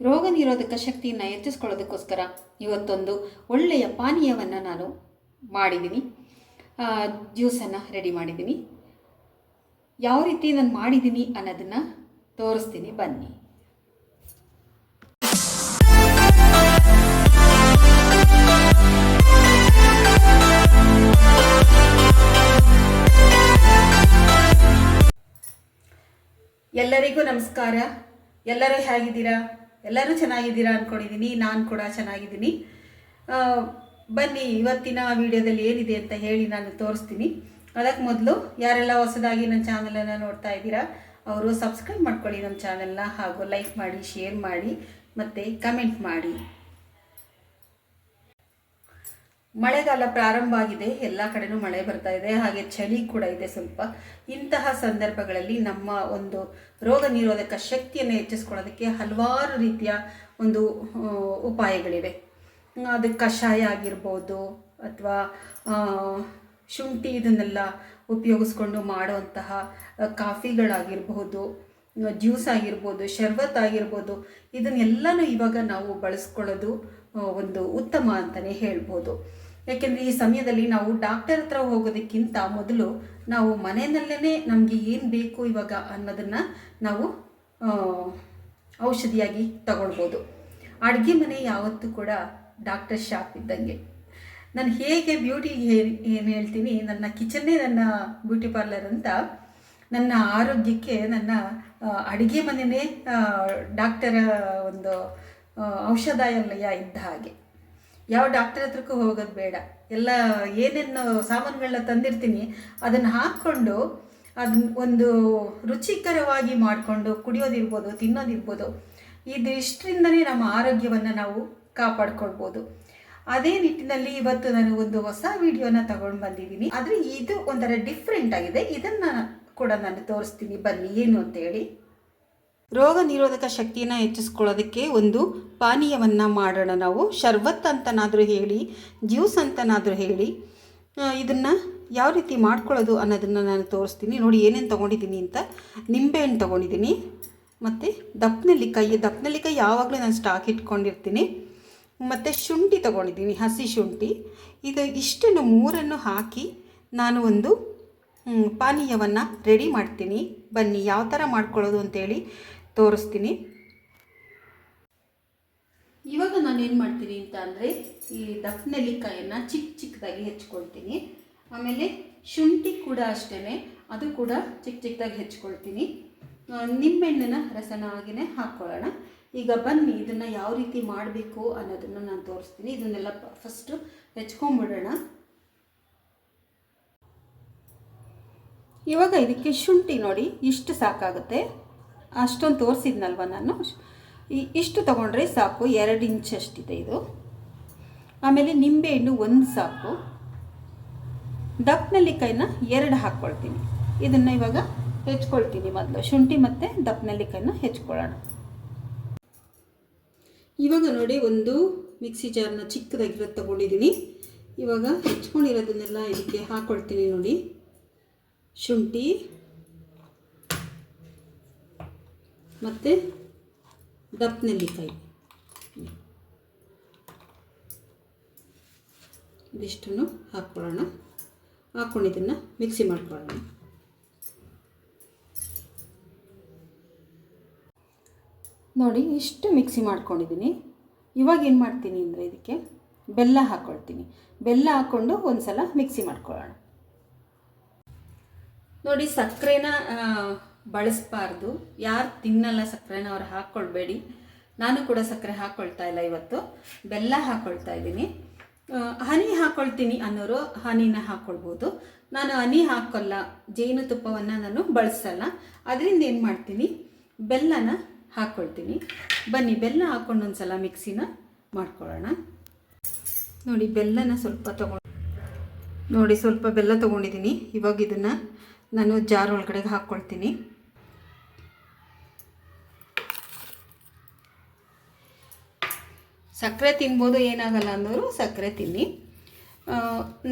ರೋಗ ನಿರೋಧಕ ಶಕ್ತಿಯನ್ನು ಹೆಚ್ಚಿಸ್ಕೊಳ್ಳೋದಕ್ಕೋಸ್ಕರ ಇವತ್ತೊಂದು ಒಳ್ಳೆಯ ಪಾನೀಯವನ್ನು ನಾನು ಮಾಡಿದ್ದೀನಿ. ಜ್ಯೂಸನ್ನು ರೆಡಿ ಮಾಡಿದ್ದೀನಿ. ಯಾವ ರೀತಿ ನಾನು ಮಾಡಿದ್ದೀನಿ ಅನ್ನೋದನ್ನು ತೋರಿಸ್ತೀನಿ, ಬನ್ನಿ. ಎಲ್ಲರಿಗೂ ನಮಸ್ಕಾರ. ಎಲ್ಲರೂ ಹೇಗಿದ್ದೀರಾ? ಎಲ್ಲರೂ ಚೆನ್ನಾಗಿದ್ದೀರಾ ಅಂದ್ಕೊಂಡಿದ್ದೀನಿ ನಾನು ಕೂಡ ಚೆನ್ನಾಗಿದ್ದೀನಿ. ಬನ್ನಿ, ಇವತ್ತಿನ ವಿಡಿಯೋದಲ್ಲಿ ಏನಿದೆ ಅಂತ ಹೇಳಿ ನಾನು ತೋರಿಸ್ತೀನಿ. ಅದಕ್ಕೆ ಮೊದಲು ಯಾರೆಲ್ಲ ಹೊಸದಾಗಿ ನನ್ನ ಚಾನಲನ್ನು ನೋಡ್ತಾ ಇದ್ದೀರಾ, ಅವರು ಸಬ್ಸ್ಕ್ರೈಬ್ ಮಾಡ್ಕೊಳ್ಳಿ ನಮ್ಮ ಚಾನಲ್ನ ಹಾಗೂ ಲೈಕ್ ಮಾಡಿ, ಶೇರ್ ಮಾಡಿ, ಮತ್ತು ಕಮೆಂಟ್ ಮಾಡಿ. ಮಳೆಗಾಲ ಪ್ರಾರಂಭ ಆಗಿದೆ. ಎಲ್ಲ ಕಡೆನೂ ಮಳೆ ಬರ್ತಾ ಇದೆ. ಹಾಗೆ ಚಳಿ ಕೂಡ ಇದೆ ಸ್ವಲ್ಪ. ಇಂತಹ ಸಂದರ್ಭಗಳಲ್ಲಿ ನಮ್ಮ ಒಂದು ರೋಗ ನಿರೋಧಕ ಶಕ್ತಿಯನ್ನು ಹೆಚ್ಚಿಸ್ಕೊಳ್ಳೋದಕ್ಕೆ ಹಲವಾರು ರೀತಿಯ ಒಂದು ಉಪಾಯಗಳಿವೆ. ಅದು ಕಷಾಯ ಆಗಿರ್ಬೋದು ಅಥವಾ ಶುಂಠಿ ಇದನ್ನೆಲ್ಲ ಉಪಯೋಗಿಸ್ಕೊಂಡು ಮಾಡುವಂತಹ ಕಾಫಿಗಳಾಗಿರಬಹುದು ಜ್ಯೂಸ್ ಆಗಿರ್ಬೋದು, ಶರ್ಬತ್ ಆಗಿರ್ಬೋದು, ಇದನ್ನೆಲ್ಲನೂ ಇವಾಗ ನಾವು ಬಳಸ್ಕೊಳ್ಳೋದು ಒಂದು ಉತ್ತಮ ಅಂತಲೇ ಹೇಳ್ಬೋದು. ಯಾಕೆಂದರೆ ಈ ಸಮಯದಲ್ಲಿ ನಾವು ಡಾಕ್ಟರ್ ಹತ್ರ ಹೋಗೋದಕ್ಕಿಂತ ಮೊದಲು ನಾವು ಮನೆಯಲ್ಲೇ ನಮಗೆ ಏನು ಬೇಕು ಇವಾಗ ಅನ್ನೋದನ್ನು ನಾವು ಔಷಧಿಯಾಗಿ ತಗೊಳ್ಬೋದು. ಅಡುಗೆ ಮನೆ ಯಾವತ್ತೂ ಕೂಡ ಡಾಕ್ಟರ್ ಶಾಪ್ ಇದ್ದಂಗೆ. ನಾನು ಹೇಗೆ ಬ್ಯೂಟಿ ಏನು ಹೇಳ್ತೀನಿ, ನನ್ನ ಕಿಚನ್ನೇ ನನ್ನ ಬ್ಯೂಟಿ ಪಾರ್ಲರ್ ಅಂತ ನನ್ನ ಆರೋಗ್ಯಕ್ಕೆ ನನ್ನ ಅಡುಗೆ ಮನೆಯೇ ಡಾಕ್ಟರ ಒಂದು ಔಷಧಾಲಯ ಇದ್ದ ಹಾಗೆ. ಯಾವ ಡಾಕ್ಟರ್ ಹತ್ರಕ್ಕೂ ಹೋಗೋದು ಬೇಡ. ಎಲ್ಲ ಏನೇನು ಸಾಮಾನುಗಳನ್ನ ತಂದಿರ್ತೀನಿ. ಅದನ್ನು ಹಾಕ್ಕೊಂಡು ಅದನ್ನ ಒಂದು ರುಚಿಕರವಾಗಿ ಮಾಡಿಕೊಂಡು ಕುಡಿಯೋದಿರ್ಬೋದು ತಿನ್ನೋದಿರ್ಬೋದು ಇದಿಷ್ಟರಿಂದನೇ ನಮ್ಮ ಆರೋಗ್ಯವನ್ನು ನಾವು ಕಾಪಾಡ್ಕೊಳ್ಬೋದು. ಅದೇ ನಿಟ್ಟಿನಲ್ಲಿ ಇವತ್ತು ನಾನು ಒಂದು ಹೊಸ ವಿಡಿಯೋನ ತಗೊಂಡು ಬಂದಿದ್ದೀನಿ. ಆದರೆ ಇದು ಒಂಥರ ಡಿಫ್ರೆಂಟ್ ಆಗಿದೆ. ಇದನ್ನು ಕೂಡ ನಾನು ತೋರಿಸ್ತೀನಿ. ಬನ್ನಿ, ಏನು ಅಂತೇಳಿ ರೋಗ ನಿರೋಧಕ ಶಕ್ತಿಯನ್ನು ಹೆಚ್ಚಿಸ್ಕೊಳ್ಳೋದಕ್ಕೆ ಒಂದು ಪಾನೀಯವನ್ನು ಮಾಡೋಣ. ನಾವು ಶರ್ಬತ್ ಅಂತನಾದರೂ ಹೇಳಿ, ಜ್ಯೂಸ್ ಅಂತನಾದರೂ ಹೇಳಿ ಇದನ್ನು ಯಾವ ರೀತಿ ಮಾಡ್ಕೊಳ್ಳೋದು ಅನ್ನೋದನ್ನು ನಾನು ತೋರಿಸ್ತೀನಿ. ನೋಡಿ, ಏನೇನು ತೊಗೊಂಡಿದ್ದೀನಿ ಅಂತ ನಿಂಬೆಹಣ್ಣು ತೊಗೊಂಡಿದ್ದೀನಿ. ಮತ್ತು ದಪ್ಪನೆಲ್ಲಿಕಾಯಿ ದಪ್ಪನೆಲ್ಲಿಕಾಯಿ ಯಾವಾಗಲೂ ನಾನು ಸ್ಟಾಕ್ ಇಟ್ಕೊಂಡಿರ್ತೀನಿ. ಮತ್ತು ಶುಂಠಿ ತೊಗೊಂಡಿದ್ದೀನಿ, ಹಸಿ ಶುಂಠಿ. ಇದು ಇಷ್ಟನ್ನು ಮೂರನ್ನು ಹಾಕಿ ನಾನು ಒಂದು ಪಾನೀಯವನ್ನು ರೆಡಿ ಮಾಡ್ತೀನಿ. ಬನ್ನಿ, ಯಾವ ಥರ ಮಾಡ್ಕೊಳ್ಳೋದು ಅಂತೇಳಿ ತೋರಿಸ್ತೀನಿ. ಇವಾಗ ನಾನು ಏನು ಮಾಡ್ತೀನಿ ಅಂತ ಅಂದರೆ ಈ ದಪ್ಪನೆಲ್ಲಿಕಾಯನ್ನು ಚಿಕ್ಕ ಚಿಕ್ಕದಾಗಿ ಹೆಚ್ಕೊಳ್ತೀನಿ. ಆಮೇಲೆ ಶುಂಠಿ ಕೂಡ ಅಷ್ಟೇ ಅದು ಕೂಡ ಚಿಕ್ಕ ಚಿಕ್ಕದಾಗಿ ಹೆಚ್ಕೊಳ್ತೀನಿ. ನಿಂಬೆಹಣ್ಣನ್ನು ರಸನವಾಗಿಯೇ ಹಾಕ್ಕೊಳ್ಳೋಣ ಈಗ ಬನ್ನಿ, ಇದನ್ನು ಯಾವ ರೀತಿ ಮಾಡಬೇಕು ಅನ್ನೋದನ್ನು ನಾನು ತೋರಿಸ್ತೀನಿ. ಇದನ್ನೆಲ್ಲ ಫಸ್ಟು ಹೆಚ್ಕೊಂಬಿಡೋಣ. ಇವಾಗ ಇದಕ್ಕೆ ಶುಂಠಿ ನೋಡಿ, ಇಷ್ಟು ಸಾಕಾಗುತ್ತೆ. ಅಷ್ಟೊಂದು ತೋರಿಸಿದ್ನಲ್ವ ನಾನು? ಇಷ್ಟು ತೊಗೊಂಡ್ರೆ ಸಾಕು, ಎರಡು ಇಂಚ್ ಅಷ್ಟಿದೆ ಇದು. ಆಮೇಲೆ ನಿಂಬೆಹಣ್ಣು ಒಂದು ಸಾಕು. ದಪ್ಪನಲ್ಲಿಕಾಯಿನ ಎರಡು ಹಾಕ್ಕೊಳ್ತೀನಿ. ಇದನ್ನು ಇವಾಗ ಹೆಚ್ಕೊಳ್ತೀನಿ ಮೊದಲು. ಶುಂಠಿ ಮತ್ತು ದಪ್ಪನಲ್ಲಿಕಾಯಿನ ಹೆಚ್ಕೊಳ್ಳೋಣ. ಇವಾಗ ನೋಡಿ ಒಂದು ಮಿಕ್ಸಿ ಜಾರ್ನ ಚಿಕ್ಕದಾಗಿರೋದು ತಗೊಂಡಿದ್ದೀನಿ. ಇವಾಗ ಹೆಚ್ಕೊಂಡಿರೋದನ್ನೆಲ್ಲ ಇದಕ್ಕೆ ಹಾಕ್ಕೊಳ್ತೀನಿ ನೋಡಿ. ಶುಂಠಿ ಮತ್ತು ದಪ್ಪನೆಲ್ಲಿಕಾಯಿ. ಇದಿಷ್ಟನ್ನು ಹಾಕ್ಕೊಳ್ಳೋಣ. ಹಾಕ್ಕೊಂಡು ಮಿಕ್ಸಿ ಮಾಡ್ಕೊಳ್ಳೋಣ. ನೋಡಿ, ಇಷ್ಟು ಮಿಕ್ಸಿ ಮಾಡ್ಕೊಂಡಿದ್ದೀನಿ. ಇವಾಗ ಏನು ಮಾಡ್ತೀನಿ ಅಂದರೆ ಇದಕ್ಕೆ ಬೆಲ್ಲ ಹಾಕ್ಕೊಳ್ತೀನಿ ಬೆಲ್ಲ ಹಾಕ್ಕೊಂಡು ಒಂದು ಸಲ ಮಿಕ್ಸಿ ಮಾಡ್ಕೊಳ್ಳೋಣ. ನೋಡಿ, ಸಕ್ಕರೆನ ಬಳಸಬಾರ್ದು. ಯಾರು ತಿನ್ನಲ್ಲ ಸಕ್ಕರೆನ ಅವ್ರು ಹಾಕ್ಕೊಳ್ಬೇಡಿ ನಾನು ಕೂಡ ಸಕ್ಕರೆ ಹಾಕ್ಕೊಳ್ತಾ ಇಲ್ಲ ಇವತ್ತು. ಬೆಲ್ಲ ಹಾಕ್ಕೊಳ್ತಾ ಇದ್ದೀನಿ. ಹನಿ ಹಾಕ್ಕೊಳ್ತೀನಿ ಅನ್ನೋರು ಹನಿನ ಹಾಕ್ಕೊಳ್ಬೋದು ನಾನು ಹನಿ ಹಾಕೋಲ್ಲ. ಜೇನುತುಪ್ಪವನ್ನು ನಾನು ಬಳಸಲ್ಲ. ಅದರಿಂದ ಏನು ಮಾಡ್ತೀನಿ? ಬೆಲ್ಲನ ಹಾಕ್ಕೊಳ್ತೀನಿ ಬನ್ನಿ, ಬೆಲ್ಲ ಹಾಕ್ಕೊಂಡು ಒಂದು ಸಲ ಮಿಕ್ಸಿನ ಮಾಡ್ಕೊಳ್ಳೋಣ. ನೋಡಿ, ಬೆಲ್ಲನ ಸ್ವಲ್ಪ ತಗೊಂಡು ನೋಡಿ, ಸ್ವಲ್ಪ ಬೆಲ್ಲ ತೊಗೊಂಡಿದ್ದೀನಿ. ಇವಾಗ ಇದನ್ನು ನಾನು ಜಾರ್ ಒಳಗಡೆಗೆ ಹಾಕ್ಕೊಳ್ತೀನಿ ಸಕ್ಕರೆ ತಿನ್ಬೋದು ಏನಾಗಲ್ಲ ಅನ್ನೋರು ಸಕ್ಕರೆ ತಿನ್ನಿ.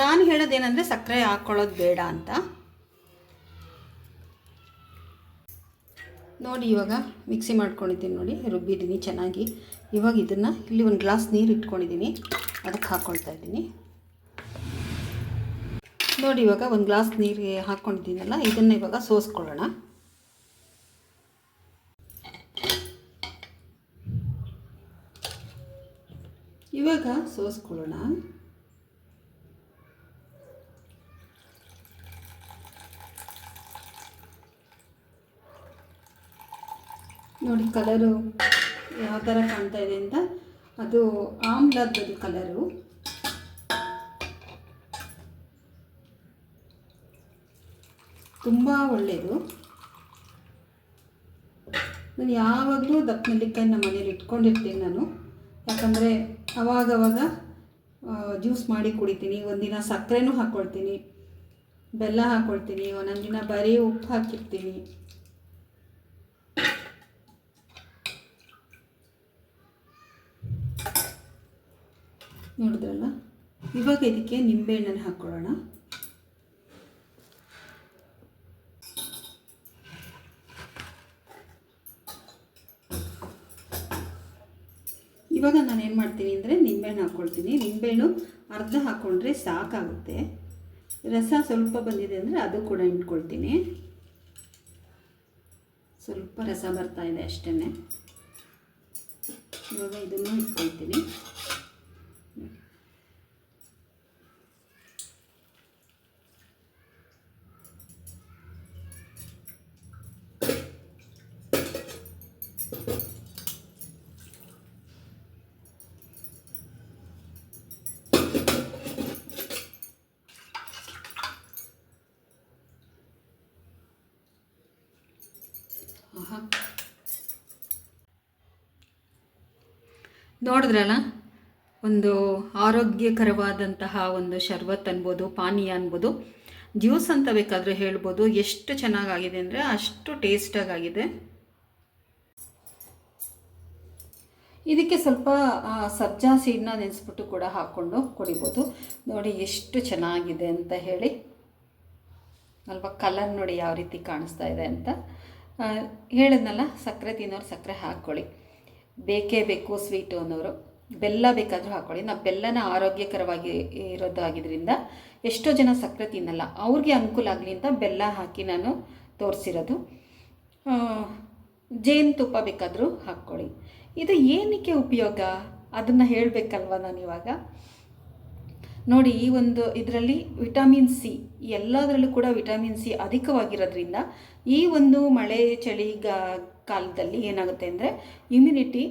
ನಾನು ಹೇಳೋದೇನೆಂದರೆ ಸಕ್ಕರೆ ಹಾಕ್ಕೊಳ್ಳೋದು ಬೇಡ ಅಂತ. ನೋಡಿ ಇವಾಗ ಮಿಕ್ಸಿ ಮಾಡ್ಕೊಂಡಿದ್ದೀನಿ ನೋಡಿ, ರುಬ್ಬಿದ್ದೀನಿ ಚೆನ್ನಾಗಿ. ಇವಾಗ ಇದನ್ನು ಇಲ್ಲಿ ಒಂದು ಗ್ಲಾಸ್ ನೀರು ಇಟ್ಕೊಂಡಿದ್ದೀನಿ. ಅದಕ್ಕೆ ಹಾಕ್ಕೊಳ್ತಾ ಇದ್ದೀನಿ. ನೋಡಿ ಇವಾಗ ಒಂದು ಗ್ಲಾಸ್ ನೀರಿಗೆ ಹಾಕ್ಕೊಂಡಿದ್ದೀನಲ್ಲ ಇದನ್ನು ಇವಾಗ ಸೋಸ್ಕೊಳ್ಳೋಣ. ಇವಾಗ ಸೋಸ್ಕೊಳ್ಳೋಣ. ನೋಡಿ ಕಲರು ಯಾವ ಥರ ಕಾಣ್ತಾ ಇದೆ ಅಂತ. ಅದು ಆಮ್ಲದ್ದು ಕಲರು. ತುಂಬ ಒಳ್ಳೆಯದು ನಾನು ಯಾವಾಗಲೂ ದಪ್ಪ ನೆಲ್ಲಿಕಾಯಿ ನಮ್ಮ ಮನೇಲಿ ಇಟ್ಕೊಂಡಿರ್ತೀನಿ ನಾನು. ಯಾಕಂದರೆ ಅವಾಗವಾಗ ಜ್ಯೂಸ್ ಮಾಡಿ ಕುಡಿತೀನಿ, ಒಂದಿನ ಸಕ್ಕರೆನೂ ಹಾಕ್ಕೊಳ್ತೀನಿ ಬೆಲ್ಲ ಹಾಕ್ಕೊಳ್ತೀನಿ ಒಂದೊಂದು ದಿನ ಬರೀ ಉಪ್ಪು ಹಾಕಿರ್ತೀನಿ. ನೋಡಿದ್ರಲ್ಲ? ಇವಾಗ ಇದಕ್ಕೆ ನಿಂಬೆಹಣ್ಣನ್ನು ಹಾಕ್ಕೊಳ್ಳೋಣ. ಮಾಡ್ತೀನಿ ಅಂದರೆ ನಿಂಬೆಹಣ್ಣು ಹಾಕ್ಕೊಳ್ತೀನಿ. ನಿಂಬೆಹಣ್ಣು ಅರ್ಧ ಹಾಕ್ಕೊಂಡ್ರೆ ಸಾಕಾಗುತ್ತೆ. ರಸ ಸ್ವಲ್ಪ ಬಂದಿದೆ ಅಂದರೆ ಅದು ಕೂಡ ಇಟ್ಕೊಳ್ತೀನಿ. ಸ್ವಲ್ಪ ರಸ ಬರ್ತಾ ಇದೆ ಅಷ್ಟೇ ಇವಾಗ ಇದನ್ನು ಇಟ್ಕೊಳ್ತೀನಿ. ನೋಡಿದ್ರಲ್ಲ? ಒಂದು ಆರೋಗ್ಯಕರವಾದಂತಹ ಒಂದು ಶರ್ಬತ್ ಅನ್ಬೋದು ಪಾನೀಯ ಅನ್ಬೋದು. ಜ್ಯೂಸ್ ಅಂತ ಬೇಕಾದರೂ ಹೇಳ್ಬೋದು. ಎಷ್ಟು ಚೆನ್ನಾಗಾಗಿದೆ ಅಂದರೆ ಅಷ್ಟು ಟೇಸ್ಟಾಗಿದೆ ಇದಕ್ಕೆ ಸ್ವಲ್ಪ ಆ, ಸಬ್ಜಾ ಸೀಡ್ನ ನೆನೆಸ್ಬಿಟ್ಟು ಕೂಡ ಹಾಕ್ಕೊಂಡು ಕುಡಿಬೋದು. ನೋಡಿ ಎಷ್ಟು ಚೆನ್ನಾಗಿದೆ ಅಂತ ಹೇಳಿ. ಅಲ್ವಾ? ಕಲರ್ ನೋಡಿ ಯಾವ ರೀತಿ ಕಾಣಿಸ್ತಾ ಇದೆ ಅಂತ. ಹೇಳಿದ್ನಲ್ಲ ಸಕ್ಕರೆ ತಿನ್ನೋರು ಸಕ್ಕರೆ ಹಾಕ್ಕೊಳ್ಳಿ. ಬೇಕೇ ಬೇಕು ಸ್ವೀಟು ಅನ್ನೋರು. ಬೆಲ್ಲ ಬೇಕಾದರೂ ಹಾಕ್ಕೊಳ್ಳಿ ನಾವು ಬೆಲ್ಲನ ಆರೋಗ್ಯಕರವಾಗಿ ಇರೋದಾಗಿದ್ದರಿಂದ ಎಷ್ಟೋ ಜನ ಸಕ್ಕರೆ ತಿನ್ನಲ್ಲ. ಅವ್ರಿಗೆ ಅನುಕೂಲ ಆಗಲಿ ಅಂತ ಬೆಲ್ಲ ಹಾಕಿ ನಾನು ತೋರಿಸಿರೋದು. ಜೇನುತುಪ್ಪ ಬೇಕಾದರೂ ಹಾಕ್ಕೊಳ್ಳಿ ಇದು ಏನಕ್ಕೆ ಉಪಯೋಗ? ಅದನ್ನು ಹೇಳಬೇಕಲ್ವ ನಾನು ಇವಾಗ? ನೋಡಿ, ಈ ಒಂದು ಇದರಲ್ಲಿ ವಿಟಮಿನ್ ಸಿ, ಎಲ್ಲದರಲ್ಲೂ ಕೂಡ ವಿಟಮಿನ್ ಸಿ ಅಧಿಕವಾಗಿರೋದ್ರಿಂದ ಈ ಒಂದು ಮಳೆ, ಚಳಿ, ಗಾ- ಕಾಲದಲ್ಲಿ ಏನಾಗುತ್ತೆ ಅಂದರೆ ಇಮ್ಯುನಿಟಿ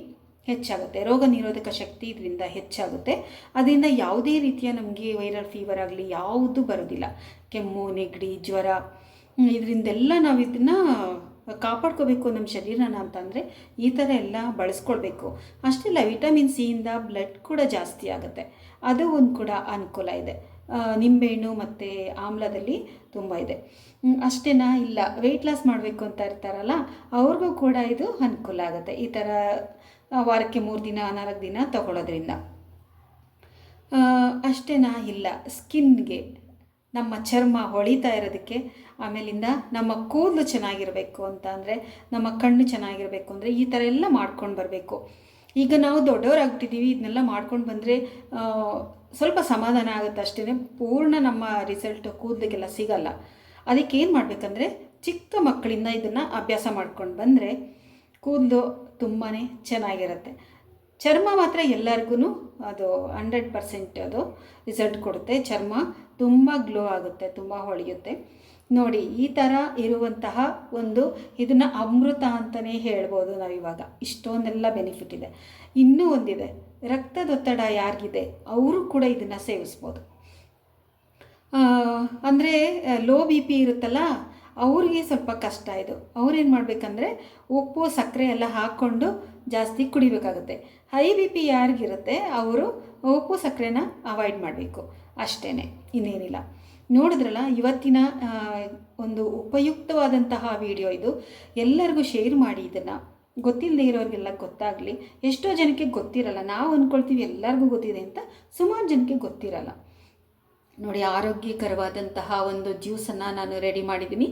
ಹೆಚ್ಚಾಗುತ್ತೆ. ರೋಗ ನಿರೋಧಕ ಶಕ್ತಿ ಇದರಿಂದ ಹೆಚ್ಚಾಗುತ್ತೆ. ಅದರಿಂದ ಯಾವುದೇ ರೀತಿಯ ನಮಗೆ ವೈರಲ್ ಫೀವರ್ ಆಗಲಿ ಯಾವುದು ಬರೋದಿಲ್ಲ. ಕೆಮ್ಮು, ನೆಗಡಿ, ಜ್ವರ ಇದರಿಂದೆಲ್ಲ ನಾವು ಇದನ್ನು ಕಾಪಾಡ್ಕೋಬೇಕು ನಮ್ಮ ಶರೀರನ ಅಂತಂದರೆ ಈ ಥರ ಎಲ್ಲ ಬಳಸ್ಕೊಳ್ಬೇಕು. ಅಷ್ಟೇ ಅಲ್ಲ, ವಿಟಮಿನ್ ಸಿಯಿಂದ ಬ್ಲಡ್ ಕೂಡ ಜಾಸ್ತಿ ಆಗುತ್ತೆ. ಅದು ಒಂದು ಕೂಡ ಅನುಕೂಲ ಇದೆ. ನಿಂಬೆಹಣ್ಣು ಮತ್ತು ಆಮ್ಲದಲ್ಲಿ ತುಂಬ ಇದೆ. ಅಷ್ಟೇನಾ? ಇಲ್ಲ. ವೆಯ್ಟ್ ಲಾಸ್ ಮಾಡಬೇಕು ಅಂತ ಇರ್ತಾರಲ್ಲ, ಅವ್ರಿಗೂ ಕೂಡ ಇದು ಅನುಕೂಲ ಆಗುತ್ತೆ. ಈ ಥರ ವಾರಕ್ಕೆ ಮೂರು ದಿನ, ನಾಲ್ಕು ದಿನ ತಗೊಳ್ಳೋದ್ರಿಂದ ಅಷ್ಟೇನಾ? ಇಲ್ಲ. ಸ್ಕಿನ್ಗೆ ನಮ್ಮ ಚರ್ಮ ಹೊಳಿತಾ ಇರೋದಕ್ಕೆ, ಆಮೇಲಿಂದ ನಮ್ಮ ಕೂದಲು ಚೆನ್ನಾಗಿರಬೇಕು ಅಂತ ಅಂದರೆ, ನಮ್ಮ ಕಣ್ಣು ಚೆನ್ನಾಗಿರಬೇಕು ಅಂದರೆ ಈ ಥರ ಎಲ್ಲ ಮಾಡ್ಕೊಂಡು ಬರಬೇಕು. ಈಗ ನಾವು ದೊಡ್ಡವರಾಗ್ಬಿಟ್ಟಿದ್ದೀವಿ ಇದನ್ನೆಲ್ಲ ಮಾಡ್ಕೊಂಡು ಬಂದರೆ ಸ್ವಲ್ಪ ಸಮಾಧಾನ ಆಗುತ್ತೆ ಅಷ್ಟೇ ಪೂರ್ಣ ನಮ್ಮ ರಿಸಲ್ಟ್ ಕೂದಲಿಗೆಲ್ಲ ಸಿಗಲ್ಲ. ಅದಕ್ಕೆ ಏನು ಮಾಡಬೇಕಂದ್ರೆ, ಚಿಕ್ಕ ಮಕ್ಕಳಿಂದ ಇದನ್ನು ಅಭ್ಯಾಸ ಮಾಡ್ಕೊಂಡು ಬಂದರೆ ಕೂದಲು ತುಂಬಾ ಚೆನ್ನಾಗಿರುತ್ತೆ. ಚರ್ಮ ಮಾತ್ರ ಎಲ್ಲರಿಗೂ ಅದು ಹಂಡ್ರೆಡ್ ಪರ್ಸೆಂಟ್ ಅದು ರಿಸಲ್ಟ್ ಕೊಡುತ್ತೆ. ಚರ್ಮ ತುಂಬ ಗ್ಲೋ ಆಗುತ್ತೆ, ತುಂಬ ಹೊಳೆಯುತ್ತೆ. ನೋಡಿ, ಈ ಥರ ಇರುವಂತಹ ಒಂದು ಇದನ್ನು ಅಮೃತ ಅಂತಲೇ ಹೇಳ್ಬೋದು ನಾವಿವಾಗ. ಇಷ್ಟೊಂದೆಲ್ಲ ಬೆನಿಫಿಟ್ ಇದೆ. ಇನ್ನೂ ಒಂದಿದೆ. ರಕ್ತದೊತ್ತಡ ಯಾರಿಗಿದೆ? ಅವರು ಕೂಡ ಇದನ್ನು ಸೇವಿಸ್ಬೋದು. ಅಂದರೆ ಲೋ ಬಿ ಪಿ ಇರುತ್ತಲ್ಲ, ಅವ್ರಿಗೆ ಸ್ವಲ್ಪ ಕಷ್ಟ ಇದು. ಅವ್ರೇನು ಮಾಡಬೇಕಂದ್ರೆ, ಉಪ್ಪು, ಸಕ್ಕರೆ ಎಲ್ಲ ಹಾಕ್ಕೊಂಡು ಜಾಸ್ತಿ ಕುಡಿಬೇಕಾಗುತ್ತೆ. ಹೈ ಬಿ ಪಿ ಯಾರಿಗಿರುತ್ತೆ, ಅವರು ಉಪ್ಪು, ಸಕ್ಕರೆನ ಅವಾಯ್ಡ್ ಮಾಡಬೇಕು. ಅಷ್ಟೇ ಇನ್ನೇನಿಲ್ಲ. ನೋಡಿದ್ರಲ್ಲ, ಇವತ್ತಿನ ಒಂದು ಉಪಯುಕ್ತವಾದಂತಹ ವಿಡಿಯೋ ಇದು. ಎಲ್ಲರಿಗೂ ಶೇರ್ ಮಾಡಿ ಇದನ್ನು. ಗೊತ್ತಿಲ್ಲದೆ ಇರೋರಿಗೆಲ್ಲ ಗೊತ್ತಾಗಲಿ. ಎಷ್ಟೋ ಜನಕ್ಕೆ ಗೊತ್ತಿರಲ್ಲ. ನಾವು ಅಂದ್ಕೊಳ್ತೀವಿ ಎಲ್ಲರಿಗೂ ಗೊತ್ತಿದೆ ಅಂತ ಸುಮಾರು ಜನಕ್ಕೆ ಗೊತ್ತಿರಲ್ಲ. ನೋಡಿ, ಆರೋಗ್ಯಕರವಾದಂತಹ ಒಂದು ಜ್ಯೂಸನ್ನು ನಾನು ರೆಡಿ ಮಾಡಿದ್ದೀನಿ.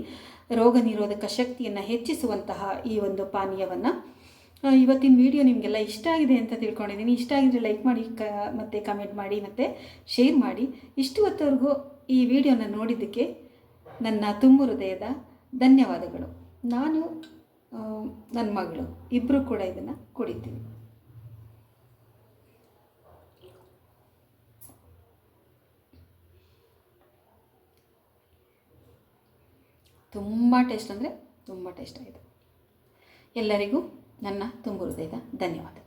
ರೋಗ ನಿರೋಧಕ ಶಕ್ತಿಯನ್ನು ಹೆಚ್ಚಿಸುವಂತಹ ಈ ಒಂದು ಪಾನೀಯವನ್ನು. ಇವತ್ತಿನ ವಿಡಿಯೋ ನಿಮಗೆಲ್ಲ ಇಷ್ಟ ಆಗಿದೆ ಅಂತ ತಿಳ್ಕೊಂಡಿದ್ದೀನಿ. ಇಷ್ಟ ಆಗಿದ್ರೆ ಲೈಕ್ ಮಾಡಿ, ಕ, ಮತ್ತು ಕಮೆಂಟ್ ಮಾಡಿ, ಮತ್ತು ಶೇರ್ ಮಾಡಿ. ಇಷ್ಟು ಹೊತ್ತವರೆಗೂ ಈ ವಿಡಿಯೋನ ನೋಡಿದ್ದಕ್ಕೆ ನನ್ನ ತುಂಬು ಹೃದಯದ ಧನ್ಯವಾದಗಳು. ನಾನು ನನ್ನ ಮಗಳು. ಇಬ್ಬರು ಕೂಡ ಇದನ್ನು ಕುಡಿತೀವಿ. ತುಂಬ ಟೇಸ್ಟ್ ಅಂದರೆ ತುಂಬ ಟೇಸ್ಟ್ ಆಗಿದೆ. ಎಲ್ಲರಿಗೂ ನನ್ನ ತುಂಬು ಹೃದಯದ ಧನ್ಯವಾದ.